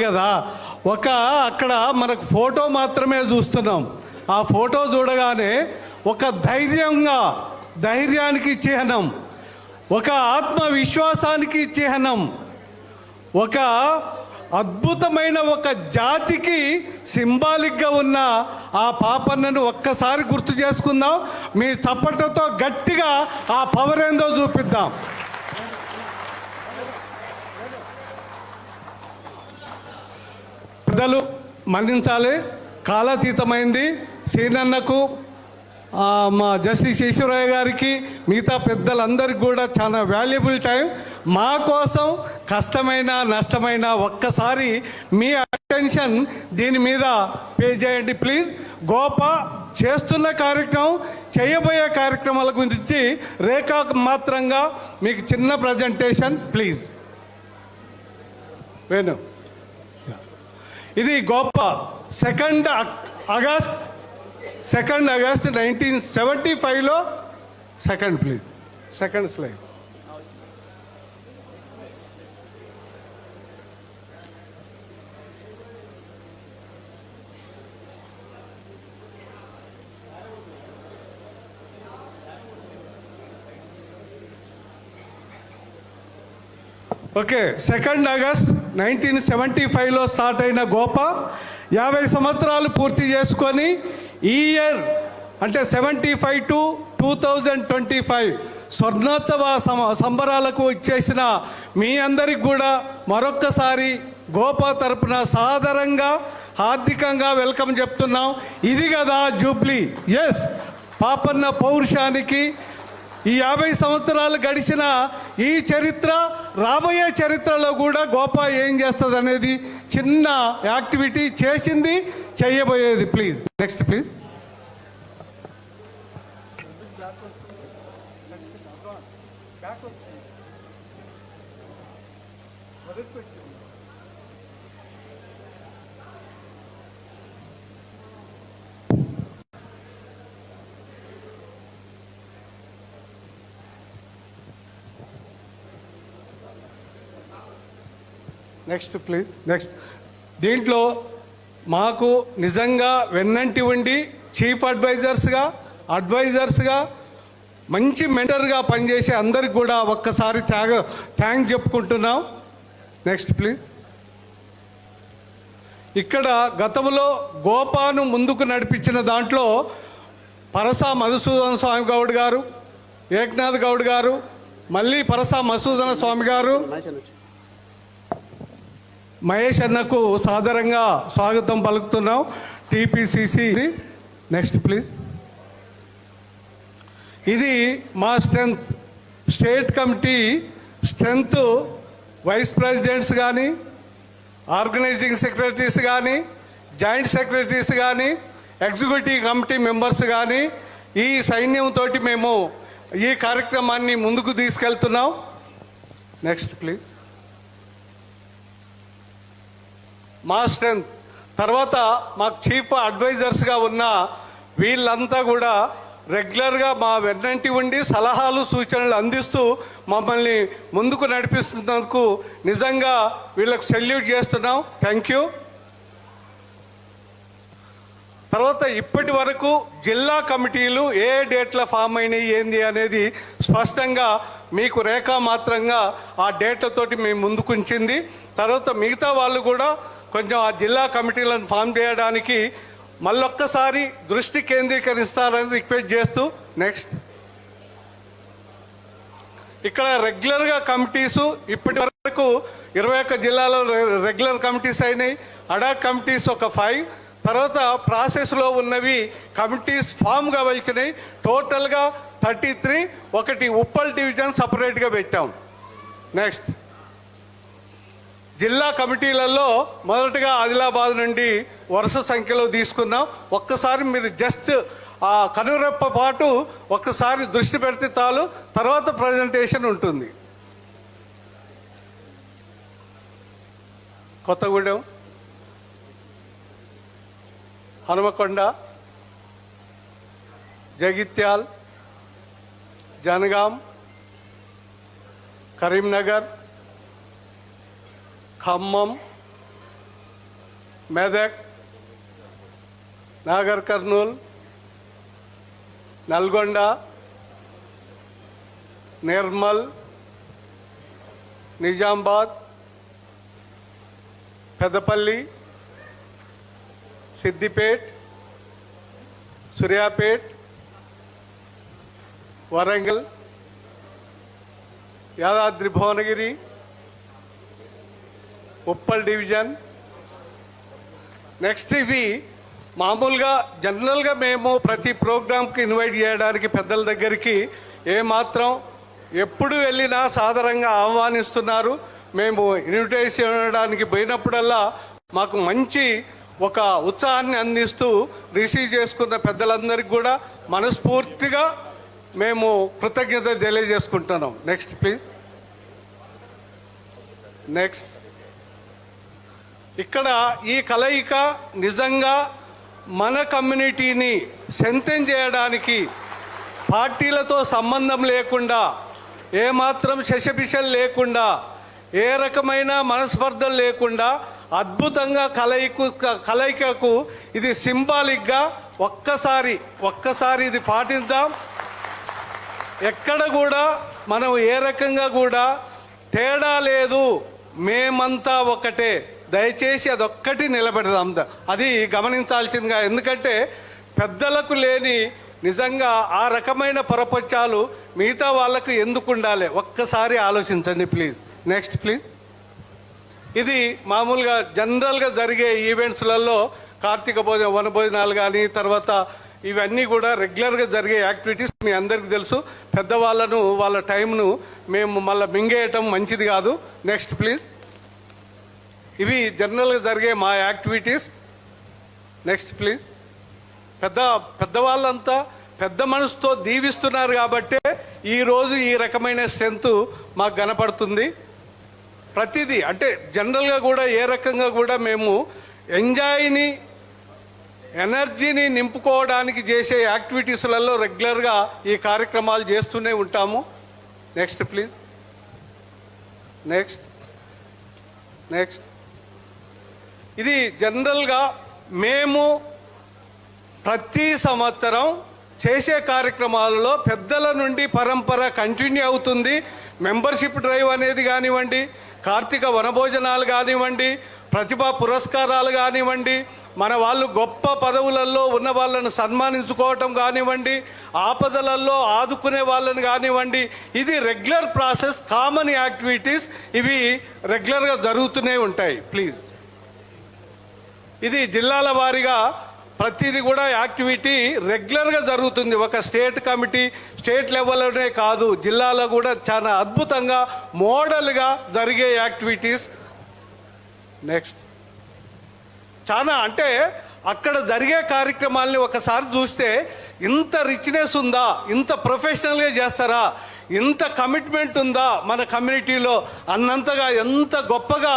కదా. ఒక అక్కడ మనకు ఫోటో మాత్రమే చూస్తున్నాం. ఆ ఫోటో చూడగానే ఒక ధైర్యంగా ధైర్యానికి చిహ్నం ఒక ఆత్మవిశ్వాసానికి చిహ్నం ఒక అద్భుతమైన ఒక జాతికి సింబాలిక్గా ఉన్న ఆ పాపన్నను ఒక్కసారి గుర్తు చేసుకుందాం. మీ చప్పట్లతో గట్టిగా ఆ పవర్ ఏందో చూపిద్దాం. పెద్దలు మన్నించాలి కాలాతీతమైంది. సీనన్నకు మా జస్టిస్ ఈశ్వరయ్య గారికి మిగతా పెద్దలందరికీ కూడా చాలా వాల్యుబుల్ టైం మా కోసం కష్టమైన నష్టమైన ఒక్కసారి మీ అటెన్షన్ దీని మీద పే చేయండి ప్లీజ్ గోప చేస్తున్న కార్యక్రమం చేయబోయే కార్యక్రమాల గురించి రేఖా మాత్రంగా మీకు చిన్న ప్రజెంటేషన్ ప్లీజ్ వేణు. ఇది గొప్ప second August second August nineteen seventy ఫైవ్లో second please second slide. Okay second August nineteen seventy ఫైవ్లో స్టార్ట్ అయిన గోప యాభై సంవత్సరాలు పూర్తి చేసుకొని ఈ ఇయర్ అంటే seventy five to two thousand twenty five స్వర్ణోత్సవ సమ- సంబరాలకు ఇచ్చేసిన మీ అందరికి కూడా మరొక్కసారి గోప తరపున సాదరంగా హార్దికంగా వెల్కమ్ చెప్తున్నాం. ఇది కదా జూబ్లీ. ఎస్ పాపన్న పౌరుషానికి ఈ యాభై సంవత్సరాలు గడిచిన ఈ చరిత్ర రాబోయే చరిత్రలో కూడా గోపా ఏం చేస్తుంది అనేది చిన్న యాక్టివిటీ చేసింది చేయబోయేది please next please next please next దీంట్లో మాకు నిజంగా వెన్నంటి ఉండి చీఫ్ అడ్వైజర్స్గా అడ్వైజర్స్గా మంచి మెంటర్గా పనిచేసే అందరికి కూడా ఒక్కసారి త్యాగ థ్యాంక్ చెప్పుకుంటున్నాం. నెక్స్ట్ ప్లీజ్ ఇక్కడ గతంలో గోపాను ముందుకు నడిపించిన దాంట్లో పరసా మధుసూదన స్వామి గౌడ్ గారు ఏక్నాథ్ గౌడ్ గారు మళ్ళీ పరసా మధుసూదన స్వామి గారు మహేష్ అన్నకు సాదరంగా స్వాగతం పలుకుతున్నాం. టీపీసీసీ. నెక్స్ట్ ప్లీజ్ ఇది మా strength. State committee strength vice presidents కానీ ఆర్గనైజింగ్ సెక్రటరీస్ కానీ జాయింట్ సెక్రటరీస్ కానీ ఎగ్జిక్యూటివ్ కమిటీ మెంబర్స్ కానీ ఈ సైన్యంతో మేము ఈ కార్యక్రమాన్ని ముందుకు తీసుకెళ్తున్నాం. నెక్స్ట్ ప్లీజ్ మా స్ట్రెంత్ తర్వాత మాకు చీఫ్ అడ్వైజర్స్గా ఉన్న వీళ్ళంతా కూడా రెగ్యులర్గా మా వెన్నంటి ఉండి సలహాలు సూచనలు అందిస్తూ మమ్మల్ని ముందుకు నడిపిస్తున్నందుకు నిజంగా వీళ్ళకు సెల్యూట్ చేస్తున్నాం. థ్యాంక్ యూ తర్వాత ఇప్పటి వరకు జిల్లా కమిటీలు ఏ డేట్ల ఫామ్ అయినాయి ఏంది అనేది స్పష్టంగా మీకు రేఖామాత్రంగా ఆ డేట్లతోటి మేము ముందుకుంచింది తర్వాత మిగతా వాళ్ళు కూడా కొంచెం ఆ జిల్లా కమిటీలను ఫామ్ చేయడానికి మళ్ళొక్కసారి దృష్టి కేంద్రీకరిస్తారని రిక్వెస్ట్ చేస్తూ నెక్స్ట్. ఇక్కడ రెగ్యులర్గా కమిటీసు ఇప్పటి వరకు ఇరవై ఒక్క జిల్లాలో రె- రెగ్యులర్ కమిటీస్ అయినాయి. అడా కమిటీస్ ఒక ఫైవ్. తర్వాత ప్రాసెస్లో ఉన్నవి కమిటీస్ ఫామ్గా వచ్చినాయి టోటల్గా థర్టీ త్రీ. ఒకటి ఉప్పల్ డివిజన్ సపరేట్గా పెట్టాం. నెక్స్ట్. జిల్లా కమిటీలలో మొదటగా ఆదిలాబాద్ నుండి వరుస సంఖ్యలో తీసుకున్నాం. ఒక్కసారి మీరు జస్ట్ ఆ కనురెప్ప పాటు ఒక్కసారి దృష్టి పెడితే చాలు. తర్వాత ప్రజెంటేషన్ ఉంటుంది. కొత్తగూడెం. హనుమకొండ. జగిత్యాల్. జనగాం. కరీంనగర్. ఖమ్మం మెదక్ నాగర్ కర్నూల్ నల్గొండ నిర్మల్ నిజామాబాద్ పెద్దపల్లి సిద్దిపేట్ సూర్యాపేట్ వరంగల్ యాదాద్రి భువనగిరి ఉప్పల్ డివిజన్. నెక్స్ట్ ఇవి మామూలుగా జనరల్గా మేము ప్రతి ప్రోగ్రామ్కి ఇన్వైట్ చేయడానికి పెద్దల దగ్గరికి ఏమాత్రం ఎప్పుడు వెళ్ళినా సాధారణంగా ఆహ్వానిస్తున్నారు. మేము ఇన్విటేషన్ ఇవ్వడానికి పోయినప్పుడల్లా మాకు మంచి ఒక ఉత్సాహాన్ని అందిస్తూ రిసీవ్ చేసుకున్న పెద్దలందరికీ కూడా మనస్ఫూర్తిగా మేము కృతజ్ఞత తెలియజేసుకుంటున్నాం. నెక్స్ట్ ప్లీజ్ నెక్స్ట్ ఇక్కడ ఈ కలయిక నిజంగా మన కమ్యూనిటీని సెంతెన్ చేయడానికి పార్టీలతో సంబంధం లేకుండా ఏమాత్రం శశబిషలు లేకుండా ఏ రకమైన మనస్పర్ధలు లేకుండా అద్భుతంగా కలయికు కలయికకు ఇది సింబాలిక్గా ఒక్కసారి ఒక్కసారి ఇది పాటిద్దాం. ఎక్కడ కూడా మనం ఏ రకంగా కూడా తేడా లేదు మేమంతా ఒకటే. దయచేసి అదొక్కటి నిలబెడదాం. అది గమనించాల్సిందిగా. ఎందుకంటే పెద్దలకు లేని నిజంగా ఆ రకమైన పరపత్యాలు మిగతా వాళ్ళకు ఎందుకు ఉండాలి? ఒక్కసారి ఆలోచించండి ప్లీజ్. నెక్స్ట్ ప్లీజ్ ఇది మామూలుగా జనరల్గా జరిగే ఈవెంట్స్లలో కార్తీక భోజన వన భోజనాలు కానీ తర్వాత ఇవన్నీ కూడా రెగ్యులర్గా జరిగే యాక్టివిటీస్ మీ అందరికీ తెలుసు. పెద్దవాళ్ళను వాళ్ళ టైంను మేము మళ్ళీ మింగేయటం మంచిది కాదు. నెక్స్ట్ ప్లీజ్ ఇవి జనరల్గా జరిగే మా యాక్టివిటీస్. Next please. పెద్ద పెద్దవాళ్ళంతా పెద్ద మనసుతో దీవిస్తున్నారు కాబట్టే ఈరోజు ఈ రకమైన స్ట్రెంత్ మాకు కనపడుతుంది. ప్రతిదీ అంటే జనరల్గా కూడా ఏ రకంగా కూడా మేము ఎంజాయ్ని ఎనర్జీని నింపుకోవడానికి చేసే యాక్టివిటీస్లలో రెగ్యులర్గా ఈ కార్యక్రమాలు చేస్తూనే ఉంటాము. Next please. నెక్స్ట్. నెక్స్ట్. ఇది జనరల్గా మేము ప్రతి సంవత్సరం చేసే కార్యక్రమాలలో పెద్దల నుండి పరంపర కంటిన్యూ అవుతుంది. మెంబర్షిప్ డ్రైవ్ అనేది కానివ్వండి కార్తీక వనభోజనాలు కానివ్వండి ప్రతిభా పురస్కారాలు కానివ్వండి మన వాళ్ళు గొప్ప పదవులలో ఉన్న వాళ్ళను సన్మానించుకోవటం కానివ్వండి ఆపదలలో ఆదుకునే వాళ్ళని కానివ్వండి ఇది రెగ్యులర్ ప్రాసెస్ కామన్ యాక్టివిటీస్ ఇవి రెగ్యులర్గా జరుగుతూనే ఉంటాయి. ప్లీజ్. ఇది జిల్లాల వారీగా ప్రతిదీ కూడా యాక్టివిటీ రెగ్యులర్గా జరుగుతుంది. ఒక స్టేట్ కమిటీ స్టేట్ లెవెల్లోనే కాదు జిల్లాలో కూడా చాలా అద్భుతంగా మోడల్గా జరిగే యాక్టివిటీస్. నెక్స్ట్. చాలా అంటే అక్కడ జరిగే కార్యక్రమాల్ని ఒకసారి చూస్తే ఇంత రిచ్నెస్ ఉందా? ఇంత ప్రొఫెషనల్గా చేస్తారా? ఇంత కమిట్మెంట్ ఉందా మన కమ్యూనిటీలో అన్నంతగా ఎంత గొప్పగా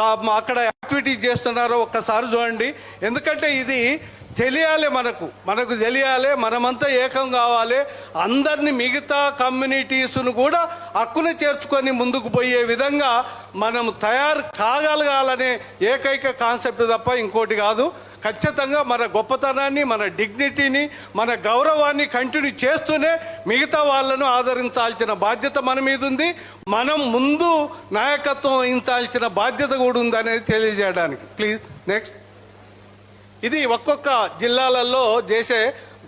అక్కడ యాక్టివిటీస్ చేస్తున్నారో ఒక్కసారి చూడండి. ఎందుకంటే ఇది తెలియాలి మనకు. మనకు తెలియాలి మనమంతా ఏకం కావాలి. అందరిని మిగతా కమ్యూనిటీస్ను కూడా హక్కును చేర్చుకొని ముందుకు పోయే విధంగా మనం తయారు కాగలగాలనే ఏకైక కాన్సెప్ట్ తప్ప ఇంకోటి కాదు. ఖచ్చితంగా మన గొప్పతనాన్ని మన డిగ్నిటీని మన గౌరవాన్ని కంటిన్యూ చేస్తూనే మిగతా వాళ్ళను ఆదరించాల్సిన బాధ్యత మన మీద ఉంది మనం ముందు నాయకత్వం వహించాల్సిన బాధ్యత కూడా ఉంది అనేది తెలియజేయడానికి. ప్లీజ్ నెక్స్ట్ ఇది ఒక్కొక్క జిల్లాలలో చేసే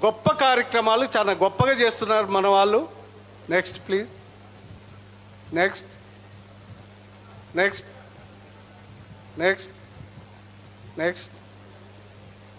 గొప్ప కార్యక్రమాలు చాలా గొప్పగా చేస్తున్నారు మన వాళ్ళు. Next please next next next next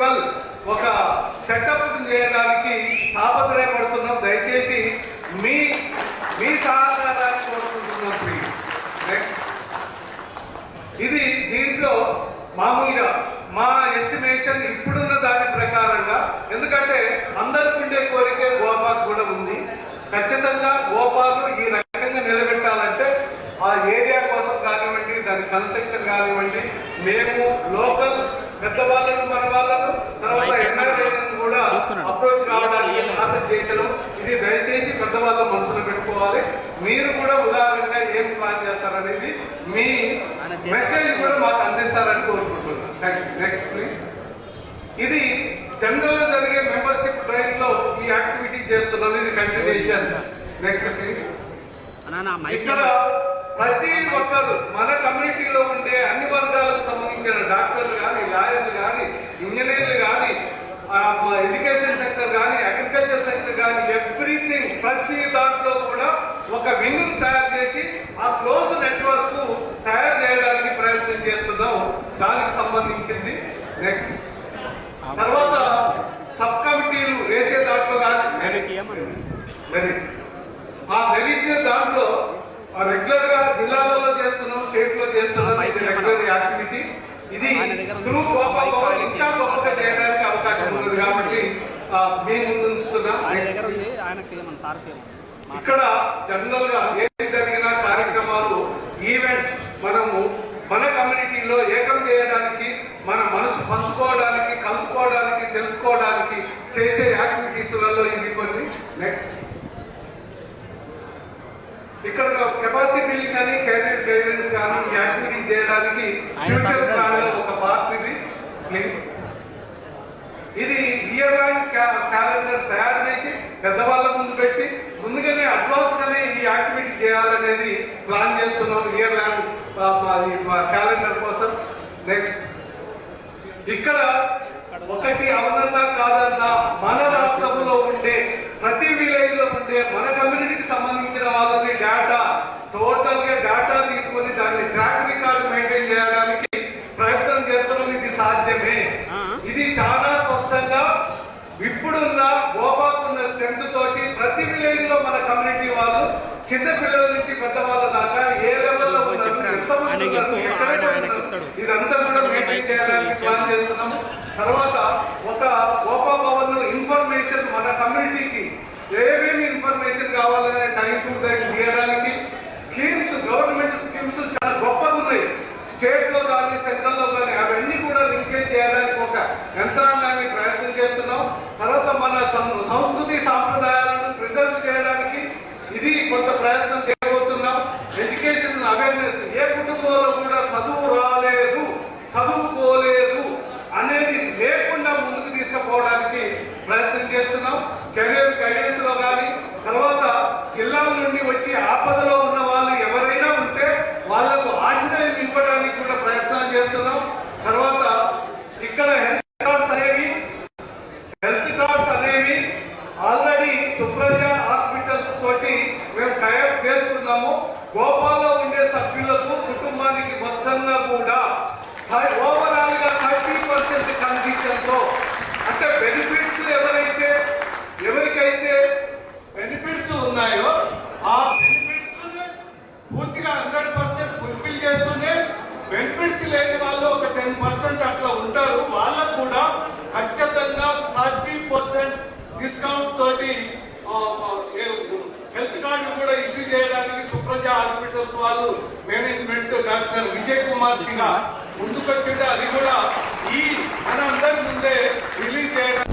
ఒక సెటప్ చేయడానికి తాపత్రయపడుతున్నాం. దయచేసి మీ మీ సహకారాన్ని కోరుకుంటున్నాం ప్లీజ్ ఇది దీంట్లో మామూలుగా మా ఎస్టిమేషన్ ఇప్పుడున్న దాని ప్రకారంగా ఎందుకంటే అందరికి ఉండే కోరికే గోపాల్ కూడా ఉంది. ఖచ్చితంగా గోపాల్ ఈ రకంగా నిలబెట్టాలంటే ఆ ఏరియా కోసం కానివ్వండి దాని కన్స్ట్రక్షన్ కానివ్వండి మేము లోకల్ పెద్దవాళ్ళను మన వాళ్ళను తర్వాత ఎన్ఆర్ఐలను కూడా అప్రోచ్ కావడానికి ప్రాసెస్ చేసడం ఇది దయచేసి పెద్దవాళ్ళ మనసులో పెట్టుకోవాలి. మీరు కూడా ఉదాహరణగా ఏం ప్లాన్ చేస్తారనేది మీ మెసేజ్ కూడా మాకు అందిస్తారని కోరుకుంటున్నాను. నెక్స్ట్ ప్లీజ్ ఇది జనరల్ జరిగే మెంబర్షిప్ డ్రైవ్లో ఈ యాక్టివిటీ చేస్తున్నాం ఇది కంటిన్యూషన్ నెక్స్ట్ ప్లీజ్ ఇక్కడ ప్రతి ఒక్కరు మన కమ్యూనిటీలో ఉండే అన్ని వర్గాలకు సంబంధించిన డాక్టర్లు కానీ లాయర్లు కానీ ఇంజనీర్లు కానీ ఎడ్యుకేషన్ సెక్టర్ కానీ అగ్రికల్చర్ సెక్టర్ కానీ ఎవ్రీథింగ్ ప్రతి దాంట్లో కూడా ఒక వింగ్ తయారు చేసి ఆ క్లోజ్ నెట్వర్క్ తయారు చేయడానికి ప్రయత్నం చేస్తున్నాం. దానికి సంబంధించింది నెక్స్ట్. తర్వాత సబ్ కమిటీలు వేసే దాంట్లో కానీ ఆ మెరిట్ దాంట్లో రెగ్యులర్గా జిల్లాలలో చేస్తున్నాం స్టేట్లో చేస్తున్నాం ఇది రెగ్యులర్ యాక్టివిటీ. ఇది త్రూ గొప్ప ఇంకా గొప్పగా చేయడానికి అవకాశం ఉన్నది. కాబట్టి ఆ, మీ ఇక్కడ జనరల్గా ఏది జరిగిన కార్యక్రమాలు ఈవెంట్స్ మనము మన కమ్యూనిటీలో ఏకం చేయడానికి మన మనసు పంచుకోవడానికి కలుసుకోవడానికి తెలుసుకోవడానికి చేసే యాక్టివిటీస్లలో ఇవి కొన్ని. నెక్స్ట్ ఇక్కడ కెపాసిటీ బిల్డింగ్ అని కెరీర్ గైడెన్స్ కానీ ఈ యాక్టివిటీ చేయడానికి ఫ్యూచర్ ప్లాన్ ఒక పార్ట్ ఇది. ఇది ఇయర్ క్యాలెండర్ తయారు చేసి పెద్దవాళ్ళ ముందు పెట్టి ముందుగానే అడ్వాన్స్గానే ఈ యాక్టివిటీ చేయాలనేది ప్లాన్ చేస్తున్నాం. ఇయర్ లాంగ్ క్యాలెండర్ కోసం. నెక్స్ట్ ఇక్కడ ఒకటి అవునన్నా కాదన్నా మన రాష్ట్రంలో ఉండే ప్రతి విలేజ్లో ఉండే మన కమ్యూనిటీకి సంబంధించిన వాళ్ళని డేటా టోటల్ community జిల్లాల నుండి వచ్చి ఆపదలో ఉన్న వాళ్ళు ఎవరైనా ఉంటే వాళ్ళకు ఆశ్రయం ఇవ్వడానికి కూడా ప్రయత్నం చేస్తున్నాం. తర్వాత ఇక్కడ చేయడానికి సుప్రజ హాస్పిటల్స్ వాళ్ళు మేనేజ్మెంట్ డాక్టర్ విజయ్ కుమార్ సింగ్ ముందుకొచ్చింటే అది కూడా ఈ మన అందరి ముందే రిలీజ్ చేయడానికి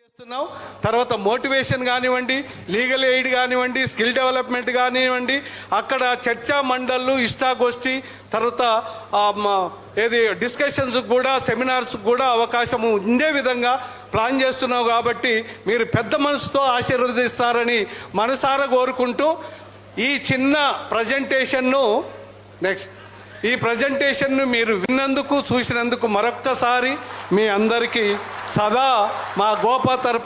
చేస్తున్నాం. తర్వాత మోటివేషన్ కానివ్వండి లీగల్ ఎయిడ్ కానివ్వండి స్కిల్ డెవలప్మెంట్ కానివ్వండి అక్కడ చర్చా మండళ్ళు ఇష్టాగోష్ఠి తర్వాత ఏది డిస్కషన్స్ కూడా సెమినార్స్ కూడా అవకాశం ఉండే విధంగా ప్లాన్ చేస్తున్నావు కాబట్టి మీరు పెద్ద మనసుతో ఆశీర్వదిస్తారని మనసారా కోరుకుంటూ ఈ చిన్న ప్రజెంటేషన్ను నెక్స్ట్ ఈ ప్రజెంటేషన్ను మీరు విన్నందుకు చూసినందుకు మరొక్కసారి మీ అందరికీ సదా మా గోపా తరపు